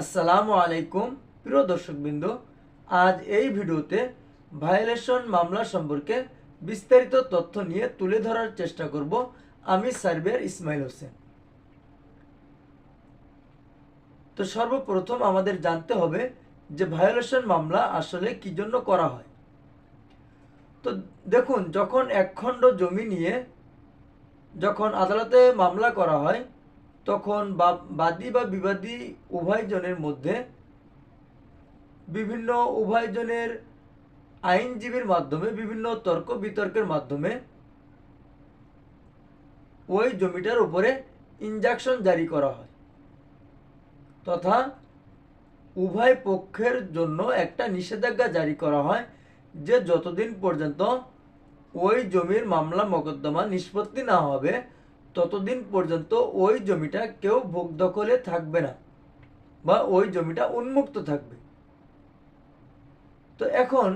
আসসালামু আলাইকুম, প্রিয় দর্শকবৃন্দ। আজ এই ভিডিওতে ভায়োলেশন মামলা সম্পর্কে বিস্তারিত তথ্য নিয়ে তুলে ধরার চেষ্টা করব আমি সার্ভেয়ার ইসমাইল হোসেন। তো সর্বপ্রথম আমাদের জানতে হবে যে ভায়োলেশন মামলা আসলে কি জন্য করা হয়। তো দেখুন, যখন একখণ্ড জমি নিয়ে যখন আদালতে মামলা করা হয় তখন বাদী বা বিবাদী উভয়জনের মধ্যে বিভিন্ন উভয়জনের আইনজীবীর মাধ্যমে, বিভিন্ন তর্ক বিতর্কের মাধ্যমে ওই জমিটার উপরে ইনজাকশন জারি করা হয় তথা উভয় পক্ষের জন্য একটা নিষেধাজ্ঞা জারি করা হয় যে যতদিন পর্যন্ত ওই জমির মামলা মোকদ্দমা নিষ্পত্তি না হবে ততদিন পর্যন্ত ওই জমিটা কেউ ভোগ দখলে থাকবে না বা ওই জমিটা উন্মুক্ত থাকবে। তো এখন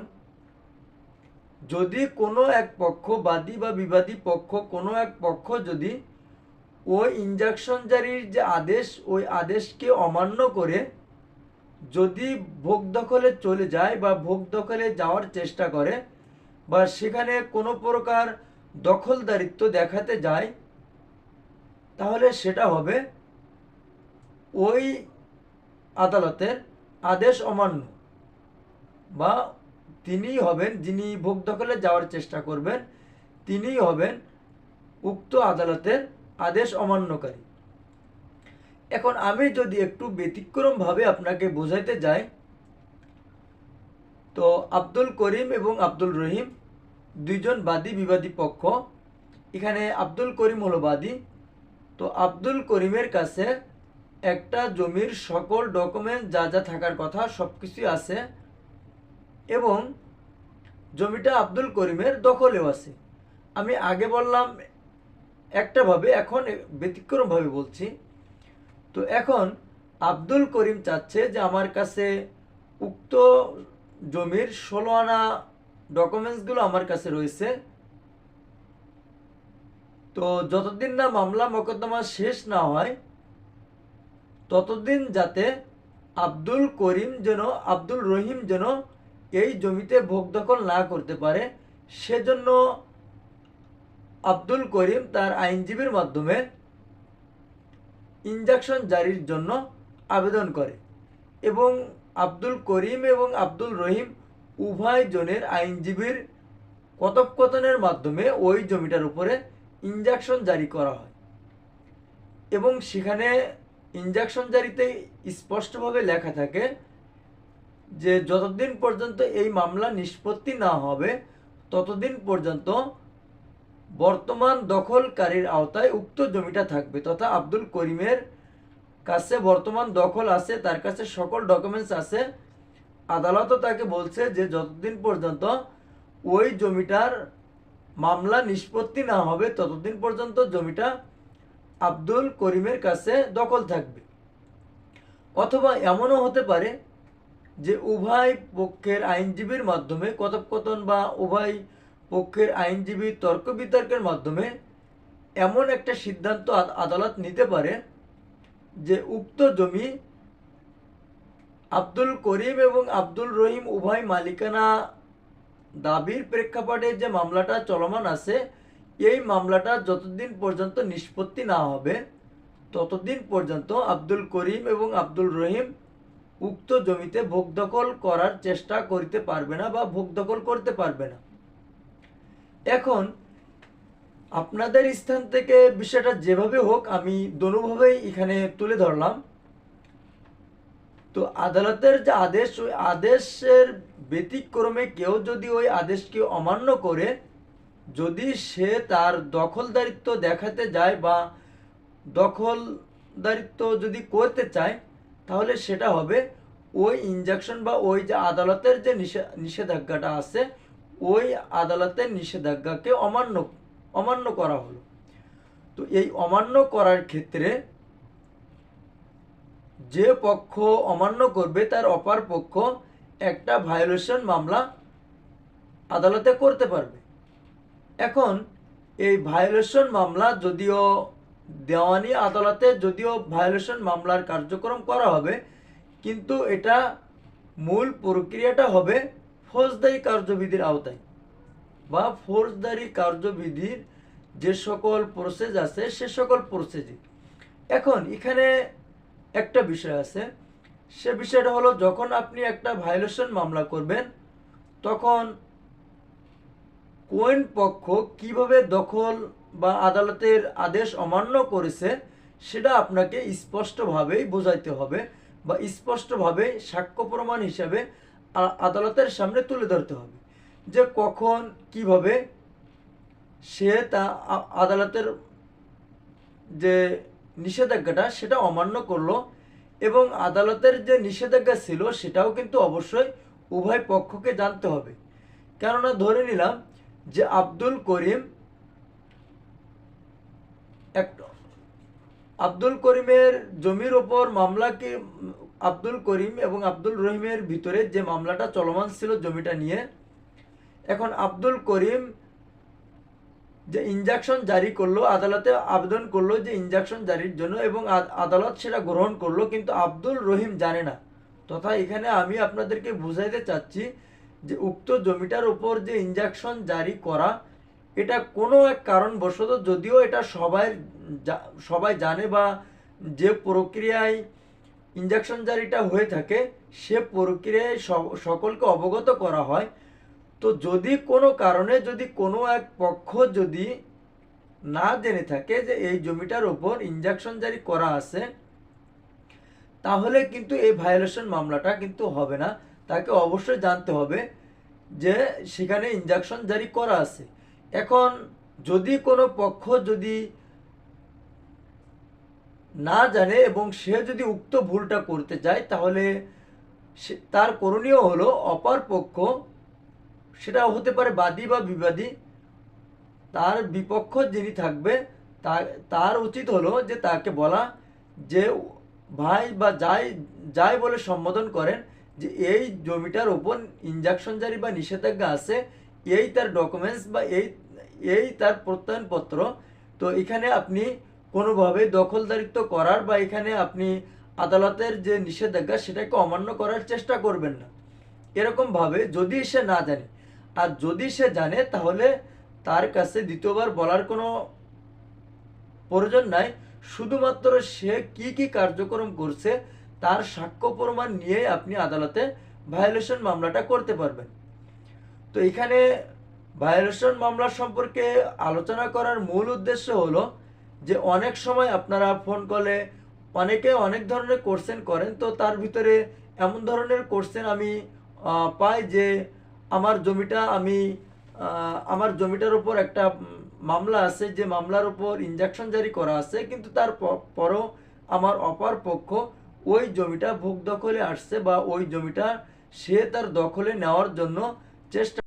যদি কোনো এক পক্ষ বাদী বা বিবাদী পক্ষ, কোনো এক পক্ষ যদি ওই ইনজাকশন জারির যে আদেশ, ওই আদেশকে অমান্য করে যদি ভোগ দখলে চলে যায় বা ভোগ দখলে যাওয়ার চেষ্টা করে বা সেখানে কোনো প্রকার দখলদারিত্ব দেখাতে যায় তাহলে সেটা হবে ওই আদালতের আদেশ অমান্য বা তিনিই হবেন, যিনি ভোগ দখলে যাওয়ার চেষ্টা করবেন তিনিই হবেন উক্ত আদালতের আদেশ অমান্যকারী। এখন আমি যদি একটু ব্যতিক্রমভাবে আপনাকে বোঝাইতে যাই, তো আব্দুল করিম এবং আব্দুল রহিম দুইজন বাদী বিবাদী পক্ষ। এখানে আব্দুল করিম হলো বাদী তো আব্দুল করিমের কাছে একটা জমির সকল ডকুমেন্ট যা যা থাকার কথা সব কিছুই আছে এবং জমিটা আব্দুল করিমের দখলেও আছে। আমি আগে বললাম একটাভাবে এখন ব্যতিক্রমভাবে বলছি। তো এখন আব্দুল করিম চাচ্ছে যে আমার কাছে উক্ত জমির ষোলো আনা ডকুমেন্টসগুলো আমার কাছে রয়েছে। তো যতদিন না মামলা মোকদ্দমা শেষ না হয়, ততদিন যাতে আব্দুল করিম যেন, আব্দুল রহিম যেন এই জমিতে ভোগ দখল না করতে পারে, সেজন্য আব্দুল করিম তার আইনজীবীর মাধ্যমে ইনজাকশন জারির জন্য আবেদন করে এবং আব্দুল করিম এবং আব্দুল রহিম উভয় জনের আইনজীবীর কথোপকথনের মাধ্যমে ওই জমিটার উপরে ইনজাকশন জারি করা হয়। এবং সেখানে ইনজাকশন জারিতে স্পষ্টভাবে লেখা থাকে যে, যতদিন পর্যন্ত এই মামলা নিষ্পত্তি না হবে, ততদিন পর্যন্ত বর্তমান দখলকারীর আওতায় উক্ত জমিটা থাকবে তথা আব্দুল করিমের কাছে বর্তমান দখল আছে, তার কাছে সকল ডকুমেন্টস আছে। আদালতও তাকে বলছে যে, যতদিন পর্যন্ত ওই জমিটার মামলা নিষ্পত্তি না হবে, ততদিন পর্যন্ত জমিটা আব্দুল করিমের কাছে দখল থাকবে। অথবা এমনও হতে পারে যে উভয় পক্ষের আইনজীবীর মাধ্যমে কথোপকথন বা উভয় পক্ষের আইনজীবী তর্ক বিতর্কের মাধ্যমে এমন একটা সিদ্ধান্ত আদালত নিতে পারে যে উক্ত জমি আব্দুল করিম এবং আব্দুল রহিম উভয় মালিকানা দাবির প্রেক্ষাপটে যে মামলাটা চলমান আছে, এই মামলাটা যতদিন পর্যন্ত নিষ্পত্তি না হবে, ততদিন পর্যন্ত আব্দুল করিম এবং আব্দুল রহিম উক্ত জমিতে ভোগ দখল করার চেষ্টা করিতে পারবে না বা ভোগ দখল করতে পারবে না। এখন, আপনাদের স্থান থেকে বিষয়টা যেভাবে হোক, আমি দনুভাবেই এখানে তুলে ধরলাম। তো আদালতের যে আদেশ, ওই আদেশের ব্যতিক্রমে কেউ যদি ওই আদেশকে অমান্য করে, যদি সে তার দখলদারিত্ব দেখাতে যায় বা দখলদারিত্ব যদি করতে চায়, তাহলে সেটা হবে ওই ইঞ্জেকশন বা ওই যে আদালতের যে নিষে- নিষেধাজ্ঞাটা আছে, ওই আদালতের নিষেধাজ্ঞাকে অমান্য অমান্য করা হলো। তো এই অমান্য করার ক্ষেত্রে যে পক্ষ অমান্য করবে, তার অপার পক্ষ একটা ভায়োলেশন মামলা আদালতে করতে পারবে। এখন এই ভায়োলেশন মামলা যদিও দেওয়ানি আদালতে যদিও ভায়োলেশন মামলার কার্যক্রম করা হবে, কিন্তু এটা মূল প্রক্রিয়াটা হবে ফৌজদারি কার্যবিধির আওতায়। বা ফৌজদারি কার্যবিধির যে সকল প্রসেস আছে, সে সকল প্রসেসে এখন এখানে একটা বিষয় আছে। সে বিষয়টা হলো, যখন আপনি একটা ভায়োলেশন মামলা করবেন, তখন কোন পক্ষ কীভাবে দখল বা আদালতের আদেশ অমান্য করেছে, সেটা আপনাকে স্পষ্টভাবেই বোঝাইতে হবে বা স্পষ্টভাবে সাক্ষ্য প্রমাণ হিসাবে আদালতের সামনে তুলে ধরতে হবে যে কখন, কীভাবে সে তা আদালতের যে নিষেধাজ্ঞাটা সেটা অমান্য করল এবং আদালতের যে নিষেধাজ্ঞা ছিল সেটাও কিন্তু অবশ্যই উভয় পক্ষকে জানতে হবে। কেননা ধরে নিলাম যে আব্দুল করিম এক, আব্দুল করিমের জমির ওপর মামলাকে আব্দুল করিম এবং আব্দুল রহিমের ভিতরে যে মামলাটা চলমান ছিল জমিটা নিয়ে, এখন আব্দুল করিম যে ইনজাকশন জারি করল, আদালতে আবেদন করল যে ইনজাকশন জারির জন্য এবং আদালত সেটা গ্রহণ করল, কিন্তু আব্দুল রহিম জানে না। তথা এখানে আমি আপনাদেরকে বুঝাইতে চাচ্ছি যে উক্ত জমিটার উপর যে ইনজাকশন জারি করা, এটা কোনো এক কারণবশত যদিও এটা সবাই সবাই জানে বা যে প্রক্রিয়ায় ইনজাকশন জারিটা হয়ে থাকে, সে প্রক্রিয়ায় সকলকে অবগত করা হয়। তো যদি কোনো কারণে যদি কোনো এক পক্ষ যদি না জেনে থাকে যে এই জমিটার ওপর ইঞ্জেকশন জারি করা আছে, তাহলে কিন্তু এই ভায়োলেশন মামলাটা কিন্তু হবে না। তাকে অবশ্যই জানতে হবে যে সেখানে ইনজাকশন জারি করা আছে। এখন যদি কোনো পক্ষ যদি না জানে এবং সে যদি উক্ত ভুলটা করতে চায়, তাহলে তার করণীয় হলো অপর পক্ষ সেটা হতে পারে বাদী বা বিবাদী, তার বিপক্ষ যিনি থাকবে তার উচিত হলো যে তাকে বলা যে ভাই বা যাই যাই বলে সম্বোধন করেন যে এই জমিটার ওপর ইনজাকশন জারি বা নিষেধাজ্ঞা আছে, এই তার ডকুমেন্টস বা এই এই তার প্রত্যয়নপত্র। তো এখানে আপনি কোনোভাবে দখলদারিত্ব করার বা এখানে আপনি আদালতের যে নিষেধাজ্ঞা সেটাকে অমান্য করার চেষ্টা করবেন না। এরকমভাবে যদি সে না জানে আর যদি সে জানে, তাহলে তার কাছে দ্বিতীয়বার বলার কোনো প্রয়োজন নাই। শুধুমাত্র সে কি কি কার্যক্রম করছে, তার সাক্ষ্য প্রমাণ নিয়ে আপনি আদালতে ভায়োলেশন মামলাটা করতে পারবেন। তো এখানে ভায়োলেশন মামলা সম্পর্কে আলোচনা করার মূল উদ্দেশ্য হলো যে, অনেক সময় আপনারা ফোন কলে অনেকে অনেক ধরনের কোশ্চেন করেন। তো তার ভিতরে এমন ধরনের কোশ্চেন আমি পাই যে আমার জমিটা আমি আমার জমিটার উপর একটা মামলা আছে, যে মামলার উপর ইনজাকশন জারি করা আছে, কিন্তু তার পরও আমার অপর পক্ষ ওই জমিটা ভোগ দখলে আসছে বা ওই জমিটা সে তার দখলে নেওয়ার জন্য চেষ্টা